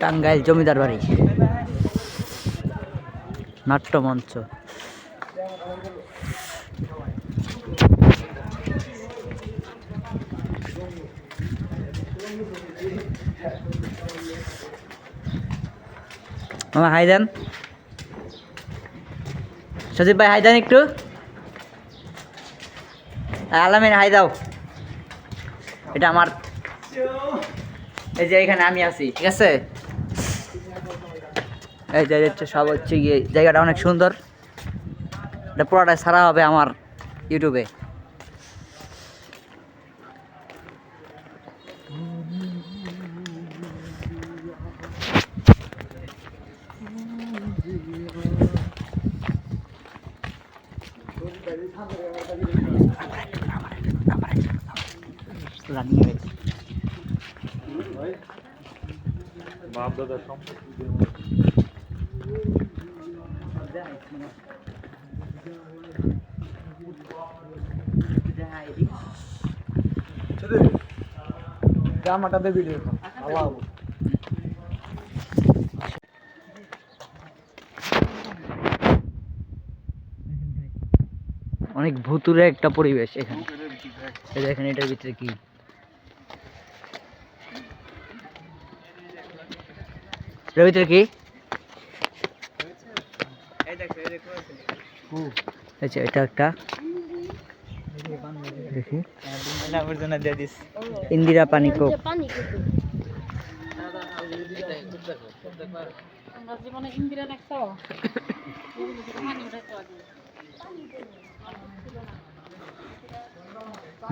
টাঙ্গাইল জমিদার বাড়ি। নাট্যমঞ্চ। মামা হাই দেন। সজীব ভাই হাই দেন একটু। আলামিন, হাই দাও। এটা আমার। এই যে এখানে আমি আছি, ঠিক আছে? এই যে হচ্ছে সব হচ্ছে গিয়ে জায়গাটা অনেক সুন্দর। এটা পুরোটা সারা হবে আমার ইউটিউবে। রানিং হয়েছে বাপ অনেক ভুতুরে একটা পরিবেশ এখানে। দেখেন এটার ভিতরে কি? ভিতরে কি? আচ্ছা এটা একটা। দেখি। ইন্দিরা পানি কোপ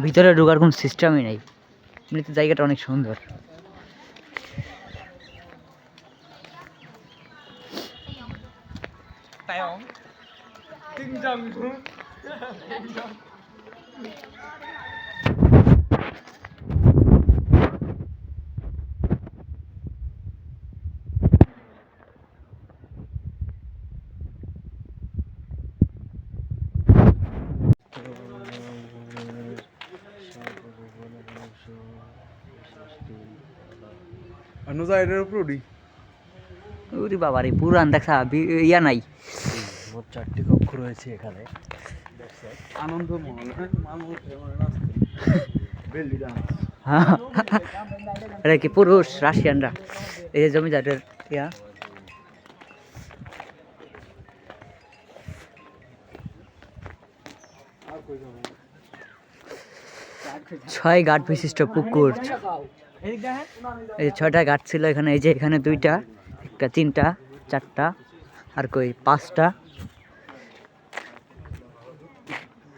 ভিতরে ঢোকার কোনো সিস্টেমই নেই। এমনিতে জায়গাটা অনেক সুন্দর। 나영 등장군 অনুযায়ী উপর উড়ি উড়ি বাবারে পুরান দেখা ইয়া নাই মোট চারটি কক্ষ রয়েছে এখানে। আনন্দ হ্যাঁ? হ্যাঁ। এটা কি পুরুষ রাশিয়ানরা। এই যে জমিদারের ইয়া। ছয় ঘাট বিশিষ্ট পুকুর। এই যে ছয়টা ঘাট ছিল এখানে এই যে এখানে দুইটা একটা তিনটা চারটা আর কই পাঁচটা।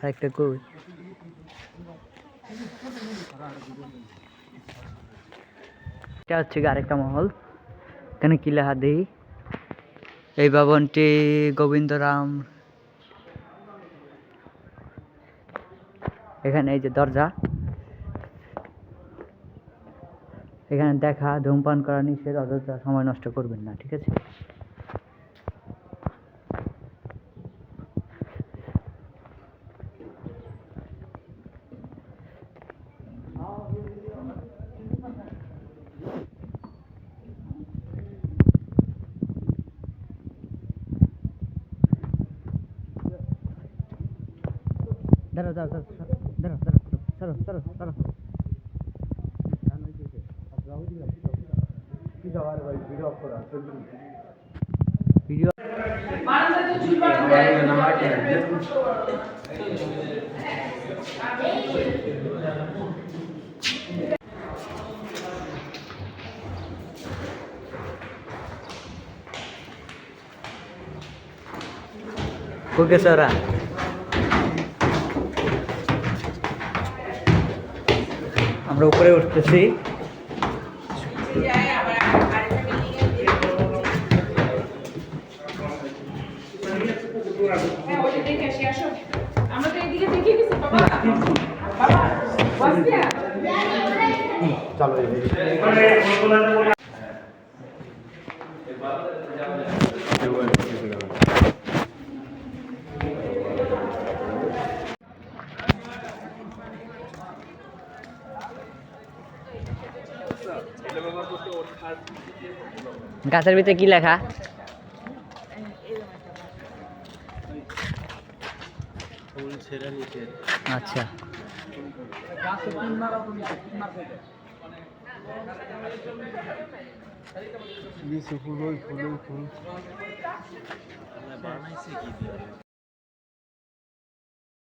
আর একটা কই এটা হচ্ছে আরেকটা মহল। এখানে কি লেখা এই ভবনটি গোবিন্দরাম। এখানে এই যে দরজা। এখানে দেখা ধূমপান করা নিষেধ, অযথা সময় নষ্ট করবেন না, ঠিক আছে? Dale, dale, dale, dale, dale. আমরা উপরে উঠতেছি। আমরা গাছের ভিতরে কি লেখা? আচ্ছা। ফুল ফুল ফুল।